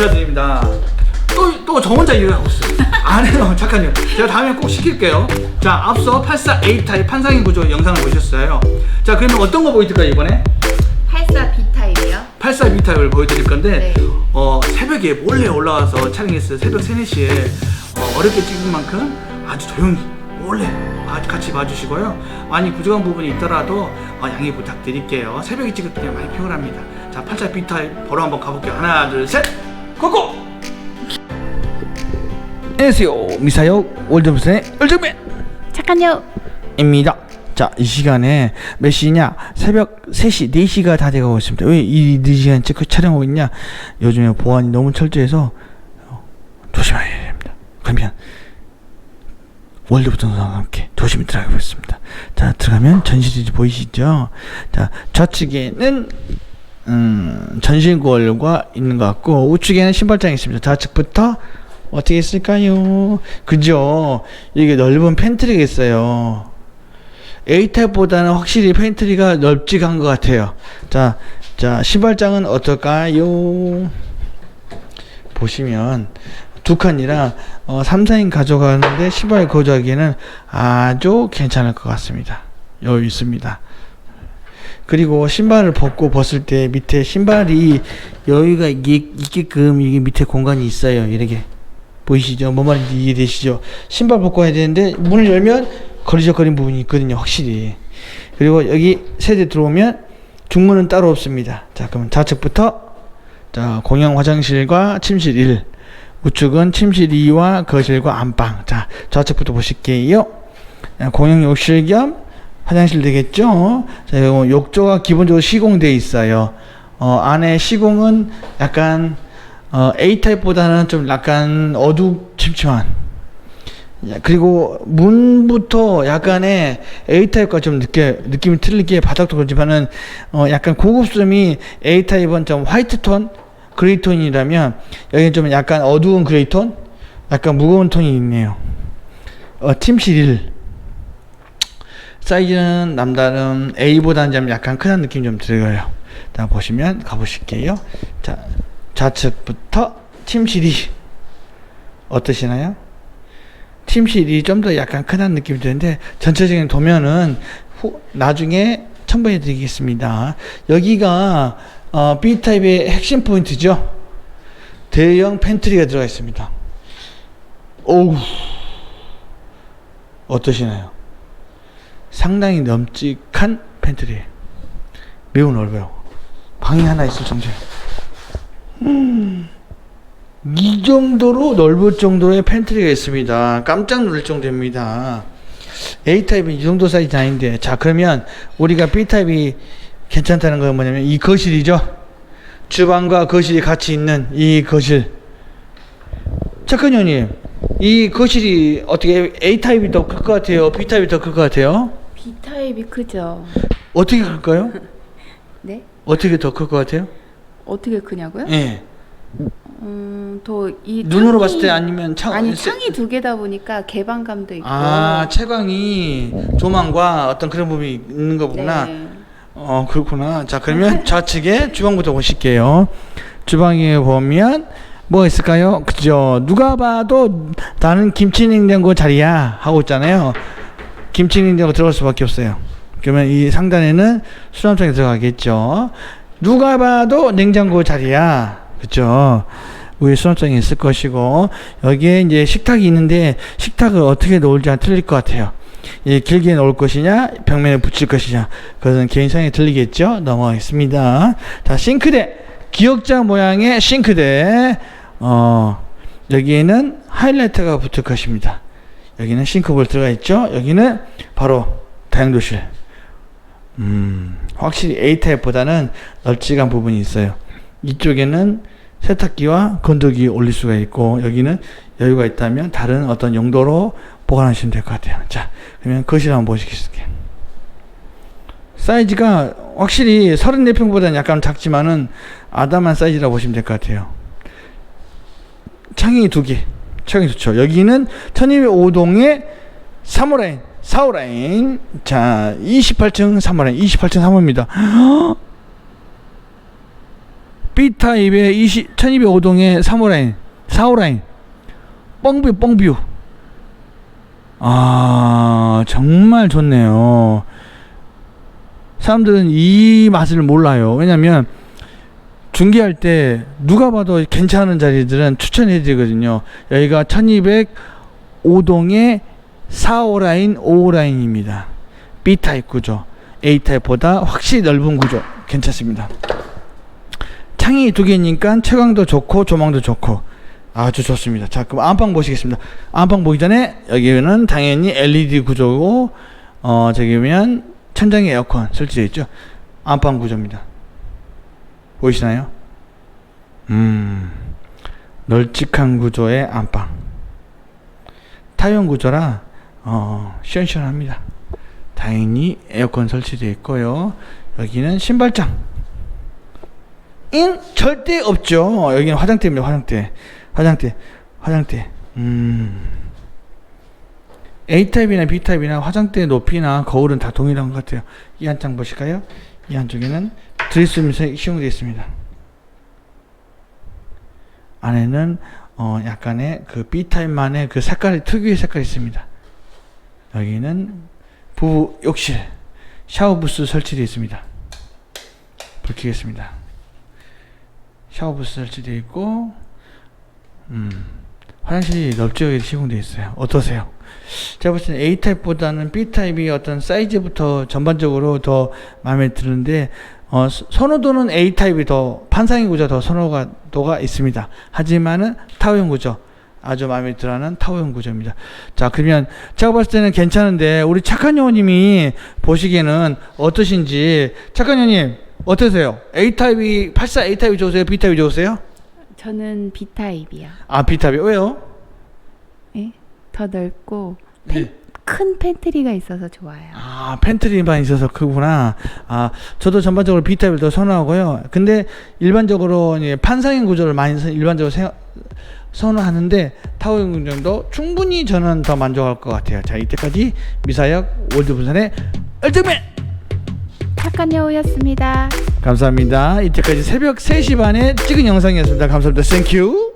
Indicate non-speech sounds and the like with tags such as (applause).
감사드립니다. 또, 또 저 혼자 일을 하고 있어요. 안 해요. 잠깐요. 제가 다음에 꼭 시킬게요. 자, 앞서 84 A타입 판상인 구조 영상을 보셨어요. 자, 그러면 어떤 거 보여드릴까요, 이번에? 84 B 타입이요. 84 B타입을 보여드릴 건데, 네. 어, 새벽에 몰래 올라와서 촬영했어요. 새벽 3, 4시에 어, 어렵게 찍은 만큼 아주 조용히 몰래 아- 같이 봐주시고요. 많이 부족한 부분이 있더라도 어, 양해 부탁드릴게요. 새벽에 찍을 때 많이 피곤합니다. 자, 84 B타입 보러 한번 가볼게요. 하나, 둘, 셋, 고고! 안녕하세요. 미사역 월드부스의 월드맨! 잠깐요. 입니다. 자, 이 시간에 몇 시냐? 새벽 3시, 4시가 다 돼가고 있습니다. 왜 이 늦은 찍고 촬영하고 있냐? 요즘에 보안이 너무 철저해서 어, 조심해야 됩니다. 그러면 월드부터 영상과 함께 조심히 들어가 보겠습니다. 자, 들어가면 전시지 보이시죠? 자, 좌측에는 음, 전신골과 있는 것 같고 우측에는 신발장이 있습니다. 좌측부터 어떻게 있을까요? 그죠? 이게 넓은 팬트리가 있어요. A타입보다는 확실히 팬트리가 넓직한 것 같아요. 자, 자, 신발장은 어떨까요? 보시면 두 칸이라 어, 3, 4인 가져가는데 신발 거주하기에는 아주 괜찮을 것 같습니다. 여유 있습니다. 그리고 신발을 벗고 벗을 때 밑에 신발이 여유가 있게, 있게끔 이게 밑에 공간이 있어요. 이렇게 보이시죠? 뭔 말인지 이해되시죠? 신발 벗고 해야 되는데 문을 열면 거리적거린 부분이 있거든요. 확실히. 그리고 여기 세대 들어오면 중문은 따로 없습니다. 자, 그럼 좌측부터 자, 공용 화장실과 침실 1. 우측은 침실 2와 거실과 안방. 자, 좌측부터 보실게요. 자, 공용 욕실 겸 화장실 되겠죠? 자, 요 욕조가 기본적으로 시공되어 있어요. 어, 안에 시공은 약간 어, A타입보다는 좀 약간 어두침침한 야, 그리고 문부터 약간의 A타입과 좀 느껴, 느낌이 틀리게 바닥도 그렇지만은 어, 약간 고급스름이 A타입은 좀 화이트톤, 그레이톤이라면 여기는 좀 약간 어두운 그레이톤, 약간 무거운 톤이 있네요. 어, 침실 1 사이즈는 남다른 A보다는 좀 약간 큰 느낌 좀 들어요. 자 보시면 가보실게요. 자 좌측부터 침실 2 어떠시나요? 침실이 좀 더 약간 큰한 느낌이 드는데 전체적인 도면은 후, 나중에 첨부해 드리겠습니다. 여기가 어, B타입의 핵심 포인트죠. 대형 팬트리가 들어가 있습니다. 오우 어떠시나요? 상당히 넘직한 팬트리 매우 넓어요. 방이 하나 있을 정도예요. 음. 이 정도로 넓을 정도의 팬트리가 있습니다. 깜짝 놀랄 정도입니다. A타입은 이 정도 사이즈 아닌데. 자, 그러면 우리가 B타입이 괜찮다는 건 뭐냐면 이 거실이죠. 주방과 거실이 같이 있는 이 거실. 착근 형님, 이 거실이 어떻게 A타입이 더 클 것 같아요? B타입이 더 클 것 같아요? B 타입이 크죠. 어떻게 클까요? (laughs) 네? 어떻게 더 클 것 같아요? 어떻게 크냐고요? 예. 음, 더이 눈으로 봤을 때 아니면 창 아니 세- 창이 두 개다 보니까 개방감도 있고. 아 채광이 조망과 어떤 그런 부분이 있는 거구나. 네. 어 그렇구나. 자 그러면 (laughs) 좌측에 주방부터 보실게요. 주방에 보면 뭐 있을까요? 그죠? 누가 봐도 나는 김치 냉장고 자리야 하고 있잖아요. 김치냉장고 들어갈 수밖에 없어요. 그러면 이 상단에는 수납장이 들어가겠죠. 누가 봐도 냉장고 자리야. 그죠? 위에 수납장이 있을 것이고 여기에 이제 식탁이 있는데 식탁을 어떻게 놓을지 틀릴 것 같아요. 예, 길게 놓을 것이냐 벽면에 붙일 것이냐 그것은 개인 상에 틀리겠죠. 넘어가겠습니다. 자 싱크대 기역자 모양의 싱크대 어 여기에는 하이라이터가 붙을 것입니다. 여기는 싱크볼 들어가 있죠. 여기는 바로 다용도실. 음 확실히 A 타입보다는 널찍한 부분이 있어요. 이쪽에는 세탁기와 건조기 올릴 수가 있고 여기는 여유가 있다면 다른 어떤 용도로 보관하시면 될 것 같아요. 자, 그러면 거실 한번 보시겠습니다. 사이즈가 확실히 34평보다는 약간 작지만은 아담한 사이즈라고 보시면 될 것 같아요. 창이 두 개. 창이 좋죠. 여기는 1205동의 3호라인, 4호라인. 자, 28층 3호라인, 28층 3호입니다. B B타입의 20, 1205동의 3호라인, 4호라인. 뻥뷰, 뻥뷰. 아, 정말 좋네요. 사람들은 이 맛을 몰라요. 왜냐면, 중계할 때 누가 봐도 괜찮은 자리들은 추천해 드리거든요. 여기가 1205동의 4호라인, 5호라인입니다. B타입 구조. A타입보다 확실히 넓은 구조. 괜찮습니다. 창이 두 개니까 채광도 좋고 조망도 좋고 아주 좋습니다. 자, 그럼 안방 보시겠습니다. 안방 보기 전에 여기는 당연히 LED 구조고 어 저기 보면 천장에 에어컨 설치되어 있죠. 안방 구조입니다. 보이시나요? 음, 널찍한 구조의 안방. 타용 구조라 어, 시원시원합니다. 다행히 에어컨 설치되어 있고요. 여기는 신발장. 인 절대 없죠. 여기는 화장대입니다. 화장대. 화장대. 화장대. 음. A타입이나 B타입이나 화장대 높이나 거울은 다 동일한 것 같아요. 이 한 장 보실까요? 이 한쪽에는 드레스룸이 시공되어 있습니다. 안에는 어 약간의 그 B타입만의 그 색깔이 특유의 색깔이 있습니다. 여기는 부부 욕실 샤워 부스 설치되어 있습니다. 불 켜겠습니다. 샤워 부스 설치되어 있고 음, 화장실이 넓적하게 시공되어 있어요. 어떠세요? 제가 볼 때는 A타입보다는 B타입이 어떤 사이즈부터 전반적으로 더 마음에 드는데 어, 서- 선호도는 A타입이 더 판상의 구조 더 선호도가 있습니다. 하지만은 타워형 구조 아주 마음에 들어하는 타워형 구조입니다. 자 그러면 제가 봤을 때는 괜찮은데 우리 착한 여우님이 보시기에는 어떠신지 착한 여우님 어떠세요? A타입이 84 A타입이 좋으세요? B타입이 좋으세요? 저는 B 타입이요. 아 B타입이 왜요? 예? 더 넓고 네. 큰 팬트리가 있어서 좋아요. 아, 팬트리만 있어서 크구나. 아, 저도 전반적으로 B타입을 더 선호하고요. 근데 일반적으로 이제 판상형 구조를 많이 선- 일반적으로 생각, 선호하는데 타워형 구조도 충분히 저는 더 만족할 것 같아요. 자, 이때까지 미사역 월드 부산의 얼정맨 착한 여우였습니다. 감사합니다. 이때까지 새벽 3시 반에 찍은 영상이었습니다. 감사합니다. 땡큐.